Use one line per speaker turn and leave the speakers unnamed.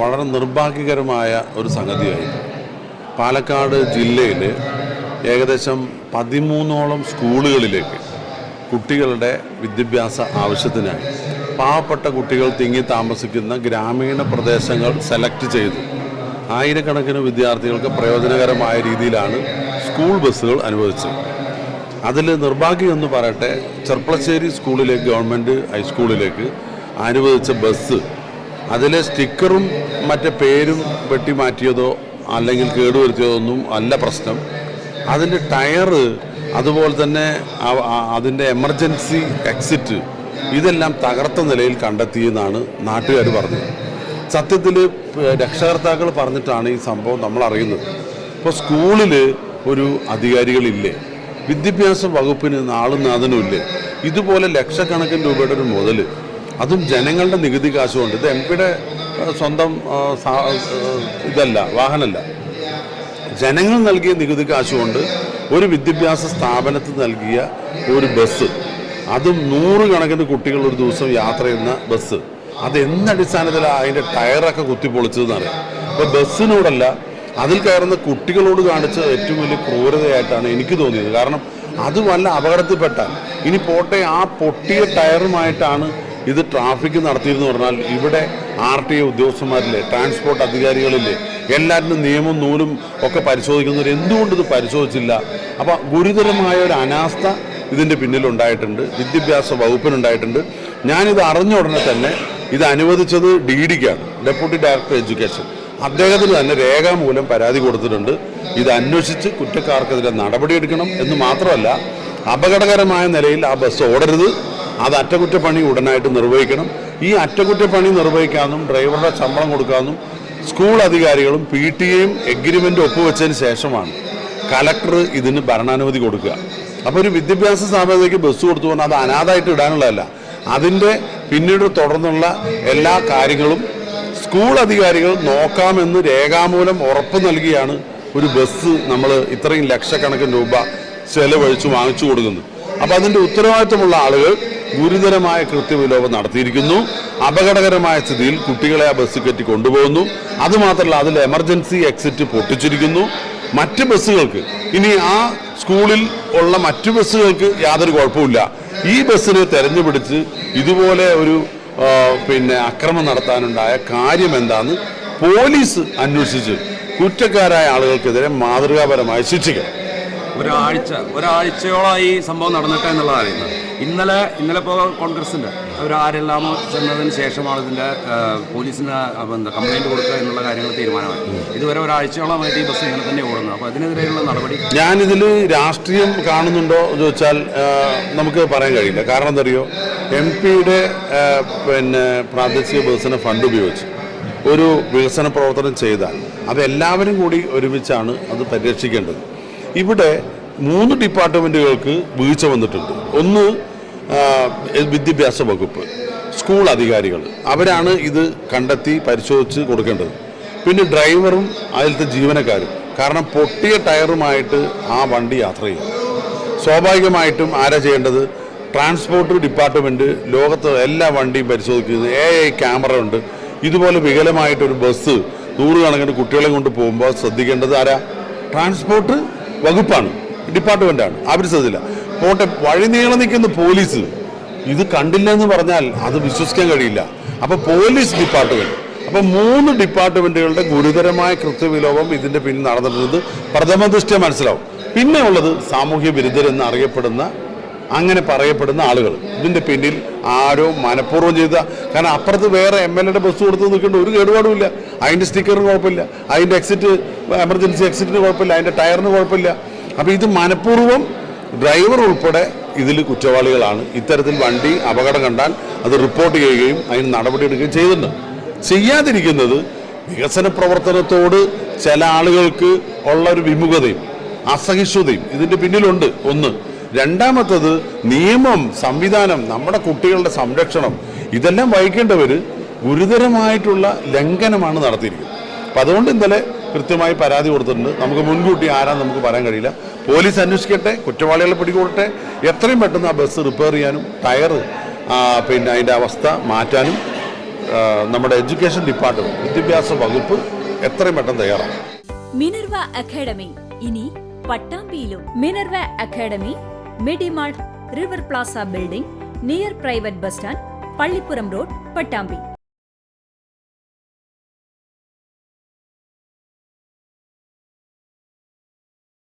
വളരെ നിർഭാഗ്യകരമായ ഒരു സംഗതിയായി പാലക്കാട് ജില്ലയിൽ ഏകദേശം പതിമൂന്നോളം സ്കൂളുകളിലേക്ക് കുട്ടികളുടെ വിദ്യാഭ്യാസ ആവശ്യത്തിനായി പാവപ്പെട്ട കുട്ടികൾ തിങ്ങി താമസിക്കുന്ന ഗ്രാമീണ പ്രദേശങ്ങൾ സെലക്ട് ചെയ്തു. ആയിരക്കണക്കിന് വിദ്യാർത്ഥികൾക്ക് പ്രയോജനകരമായ രീതിയിലാണ് സ്കൂൾ ബസ്സുകൾ അനുവദിച്ചത്. അതിൽ നിർഭാഗ്യം എന്ന് പറയട്ടെ ചെർപ്പളശ്ശേരി സ്കൂളിലേക്ക് ഗവൺമെന്റ് ഹൈസ്കൂളിലേക്ക് അനുവദിച്ച ബസ് അതിലെ സ്റ്റിക്കറും മറ്റേ പേരും വെട്ടി മാറ്റിയതോ അല്ലെങ്കിൽ കേടുവരുത്തിയതോ ഒന്നും അല്ല പ്രശ്നം. അതിന്റെ ടയറ് അതുപോലെ തന്നെ അതിന്റെ എമർജൻസി എക്സിറ്റ് ഇതെല്ലാം തകർത്ത നിലയിൽ കണ്ടെത്തിയെന്നാണ് നാട്ടുകാർ പറഞ്ഞത്. സത്യത്തിൽ രക്ഷകർത്താക്കൾ പറഞ്ഞിട്ടാണ് ഈ സംഭവം നമ്മൾ അറിയുന്നത് ഇപ്പോൾ സ്കൂളിൽ ഒരു അധികാരികളില്ലേ? വിദ്യാഭ്യാസ വകുപ്പിന് നാളും നാഥനുമില്ലേ? ഇതുപോലെ ലക്ഷക്കണക്കിന് രൂപയുടെ ഒരു മുതൽ അതും ജനങ്ങളുടെ നികുതി കാശുകൊണ്ട്. ഇത് എം പിയുടെ സ്വന്തം ഇതല്ല വാഹനമല്ല. ജനങ്ങൾ നൽകിയ നികുതി കാശുകൊണ്ട് ഒരു വിദ്യാഭ്യാസ സ്ഥാപനത്തിൽ നൽകിയ ഒരു ബസ് അതും നൂറുകണക്കിന് കുട്ടികൾ ഒരു ദിവസം യാത്ര ചെയ്യുന്ന ബസ് അത് എന്തടിസ്ഥാനത്തിലാണ് അതിന്റെ ടയറൊക്കെ കുത്തിപ്പൊളിച്ചതെന്നറിയാം അപ്പോൾ ബസ്സിനോടല്ല അതിൽ കയറുന്ന കുട്ടികളോട് കാണിച്ച ഏറ്റവും വലിയ ക്രൂരതയായിട്ടാണ് എനിക്ക് തോന്നിയത്. കാരണം അത് വല്ല അപകടത്തിൽപ്പെട്ടാൽ ഇനി പോട്ടെ ആ പൊട്ടിയ ടയറുമായിട്ടാണ് ഇത് ട്രാഫിക് നടത്തിയെന്ന് പറഞ്ഞാൽ ഇവിടെ ആർ ടി ഐ ഉദ്യോഗസ്ഥന്മാരില്ലേ ട്രാൻസ്പോർട്ട് അധികാരികളില്ലേ എല്ലാറ്റിനും നിയമം നൂലും ഒക്കെ പരിശോധിക്കുന്നവർ എന്തുകൊണ്ട് ഇത് പരിശോധിച്ചില്ല? അപ്പോൾ ഗുരുതരമായ ഒരു അനാസ്ഥ ഇതിന്റെ പിന്നിലുണ്ടായിട്ടുണ്ട് വിദ്യാഭ്യാസ വകുപ്പിനുണ്ടായിട്ടുണ്ട്. ഞാനിത് അറിഞ്ഞ ഉടനെ തന്നെ ഇത് അനുവദിച്ചത് ഡി ഡിക്കാണ് ഡെപ്യൂട്ടി ഡയറക്ടർ എഡ്യൂക്കേഷൻ. അദ്ദേഹത്തിന് തന്നെ രേഖാമൂലം പരാതി കൊടുത്തിട്ടുണ്ട്. ഇത് അന്വേഷിച്ച് കുറ്റക്കാർക്കെതിരെ നടപടിയെടുക്കണം എന്ന് മാത്രമല്ല അപകടകരമായ നിലയിൽ ആ ബസ് ഓടരുത്. അത് അറ്റകുറ്റപ്പണി ഉടനായിട്ട് നിർവഹിക്കണം. ഈ അറ്റകുറ്റപ്പണി നിർവഹിക്കാനും ഡ്രൈവറുടെ ശമ്പളം കൊടുക്കാനും സ്കൂൾ അധികാരികളും പി ടി എയും എഗ്രിമെന്റ് ഒപ്പുവെച്ചതിന് ശേഷമാണ് കലക്ടർ ഇതിന് ഭരണാനുമതി കൊടുക്കുക. അപ്പോൾ ഒരു വിദ്യാഭ്യാസ സ്ഥാപനത്തിലേക്ക് ബസ് കൊടുത്തു പറഞ്ഞാൽ അത് അനാഥായിട്ട് ഇടാനുള്ളതല്ല. അതിന്റെ പിന്നീട് തുടർന്നുള്ള എല്ലാ കാര്യങ്ങളും സ്കൂൾ അധികാരികൾ നോക്കാമെന്ന് രേഖാമൂലം ഉറപ്പ് നൽകിയാണ് ഒരു ബസ് നമ്മൾ ഇത്രയും ലക്ഷക്കണക്കിന് രൂപ ചെലവഴിച്ച് വാങ്ങിച്ചു കൊടുക്കുന്നത്. അപ്പോൾ അതിന്റെ ഉത്തരവാദിത്തമുള്ള ആളുകൾ ഗുരുതരമായ കൃത്യവിലോപം നടത്തിയിരിക്കുന്നു. അപകടകരമായ സ്ഥിതിയിൽ കുട്ടികളെ ആ ബസ് കയറ്റി കൊണ്ടുപോകുന്നു. അതുമാത്രമല്ല അതിൽ എമർജൻസി എക്സിറ്റ് പൊട്ടിച്ചിരിക്കുന്നു. മറ്റ് ബസ്സുകൾക്ക് ഇനി ആ സ്കൂളിൽ ഉള്ള മറ്റു ബസ്സുകൾക്ക് യാതൊരു കുഴപ്പമില്ല ഈ ബസ്സിനെ തെരഞ്ഞുപിടിച്ച് ഇതുപോലെ ഒരു പിന്നെ അക്രമം നടത്താനുണ്ടായ കാര്യം എന്താന്ന് പോലീസ് അന്വേഷിച്ച് കുറ്റക്കാരായ ആളുകൾക്കെതിരെ മാതൃകാപരമായി ശിക്ഷിക്കണം
ഒരാഴ്ച ഒരാഴ്ചയോളമായി സംഭവം നടന്നിട്ട് എന്നുള്ളതാണ് അറിയുന്നത്. ഇന്നലെ ഇന്നലെ ഇപ്പോൾ കോൺഗ്രസിന്റെ അവരാരെല്ലാമോ ചെന്നതിന് ശേഷമാണ് ഇതിന്റെ പോലീസിന് എന്താ കംപ്ലൈന്റ് കൊടുക്കുക എന്നുള്ള കാര്യങ്ങൾ തീരുമാനമായി. ഇതുവരെ ഒരാഴ്ചയോളമായിട്ട് ഈ ബസ് ഇങ്ങനെ തന്നെ ഓടുന്നത്. അപ്പോൾ അതിനെതിരെയുള്ള നടപടി?
ഞാനിതിൽ രാഷ്ട്രീയം കാണുന്നുണ്ടോ എന്ന് ചോദിച്ചാൽ നമുക്ക് പറയാൻ കഴിയില്ല. കാരണം എന്തറിയോ? എം പിയുടെ പിന്നെ പ്രാദേശിക വികസന ഫണ്ട് ഉപയോഗിച്ച് ഒരു വികസന പ്രവർത്തനം ചെയ്താൽ അത് എല്ലാവരും കൂടി ഒരുമിച്ചാണ് അത് പരിരക്ഷിക്കേണ്ടത്. ഇവിടെ മൂന്ന് ഡിപ്പാർട്ട്മെന്റുകൾക്ക് വീഴ്ച വന്നിട്ടുണ്ട്. ഒന്ന് വിദ്യാഭ്യാസ വകുപ്പ് സ്കൂൾ അധികാരികൾ. അവരാണ് ഇത് കണ്ടെത്തി പരിശോധിച്ച് കൊടുക്കേണ്ടത്. പിന്നെ ഡ്രൈവറും അതിലത്തെ ജീവനക്കാരും. കാരണം പൊട്ടിയ ടയറുമായിട്ട് ആ വണ്ടി യാത്ര ചെയ്യും. സ്വാഭാവികമായിട്ടും ആരാ ചെയ്യേണ്ടത്? ട്രാൻസ്പോർട്ട് ഡിപ്പാർട്ട്മെന്റ് ലോകത്ത് എല്ലാ വണ്ടിയും പരിശോധിക്കുന്നത് എ ഐ ക്യാമറ ഉണ്ട്. ഇതുപോലെ വികലമായിട്ടൊരു ബസ് നൂറുകണക്കിന് കുട്ടികളെ കൊണ്ട് പോകുമ്പോൾ ശ്രദ്ധിക്കേണ്ടത് ആരാ? ട്രാൻസ്പോർട്ട് വകുപ്പാണ് ഡിപ്പാർട്ട്മെന്റാണ് അവർ ശ്രദ്ധില്ല പോട്ടെ വഴി നീളം നിൽക്കുന്ന പോലീസ്. ഇത് കണ്ടില്ല എന്ന് പറഞ്ഞാൽ അത് വിശ്വസിക്കാൻ കഴിയില്ല. അപ്പോൾ പോലീസ് ഡിപ്പാർട്ട്മെന്റ് അപ്പോൾ മൂന്ന് ഡിപ്പാർട്ട്മെന്റുകളുടെ ഗുരുതരമായ കൃത്യവിലോപം ഇതിന്റെ പിന്നിൽ നടന്നിട്ടുള്ളത് പ്രഥമ ദൃഷ്ടിയ മനസ്സിലാവും. പിന്നെ ഉള്ളത് സാമൂഹ്യ വിരുദ്ധരെന്ന് അറിയപ്പെടുന്ന അങ്ങനെ പറയപ്പെടുന്ന ആളുകൾ. ഇതിന്റെ പിന്നിൽ ആരോ മനഃപൂർവം ചെയ്ത കാരണം അപ്പുറത്ത് വേറെ എം എൽ എയുടെ ബസ് കൊടുത്ത് നിൽക്കേണ്ട ഒരു കേടുപാടുമില്ല അതിന്റെ സ്റ്റിക്കറിന് കുഴപ്പമില്ല. അതിന്റെ എക്സിറ്റ് എമർജൻസി എക്സിറ്റിന് കുഴപ്പമില്ല. അതിന്റെ ടയറിന് കുഴപ്പമില്ല. അപ്പോൾ ഇത് മനഃപൂർവം ഡ്രൈവർ ഉൾപ്പെടെ ഇതിൽ കുറ്റവാളികളാണ്. ഇത്തരത്തിൽ വണ്ടി അപകടം കണ്ടാൽ അത് റിപ്പോർട്ട് ചെയ്യുകയും അതിന് നടപടിയെടുക്കുകയും ചെയ്തിട്ടുണ്ട്. ചെയ്യാതിരിക്കുന്നത് വികസന പ്രവർത്തനത്തോട് ചില ആളുകൾക്ക് ഉള്ള ഒരു വിമുഖതയും അസഹിഷ്ണുതയും ഇതിന്റെ പിന്നിലുണ്ട്. ഒന്ന് രണ്ടാമത്തത് നിയമം സംവിധാനം നമ്മുടെ കുട്ടികളുടെ സംരക്ഷണം ഇതെല്ലാം വഹിക്കേണ്ടവർ ഗുരുതരമായിട്ടുള്ള ലംഘനമാണ് നടത്തിയിരിക്കുന്നത്. അപ്പം അതുകൊണ്ട് ഇന്നലെ കൃത്യമായി പരാതി കൊടുത്തിട്ടുണ്ട്. നമുക്ക് മുൻകൂട്ടി ആരാന്ന് നമുക്ക് പറയാൻ കഴിയില്ല. പോലീസ് അന്വേഷിക്കട്ടെ കുറ്റവാളികളെ പിടികൂടട്ടെ എത്രയും പെട്ടെന്ന് ആ ബസ് റിപ്പയർ ചെയ്യാനും ടയർ പിന്നെ അതിന്റെ അവസ്ഥ മാറ്റാനും നമ്മുടെ എഡ്യൂക്കേഷൻ ഡിപ്പാർട്ട്മെന്റ് വിദ്യാഭ്യാസ വകുപ്പ് എത്രയും പെട്ടെന്ന് തയ്യാറാണ്.
മിനർവ അക്കാഡമി ഇനി പട്ടാമ്പിയിലും. Minerva academy Midimart river plaza building near private bus stand Pallippuram road Pattambi.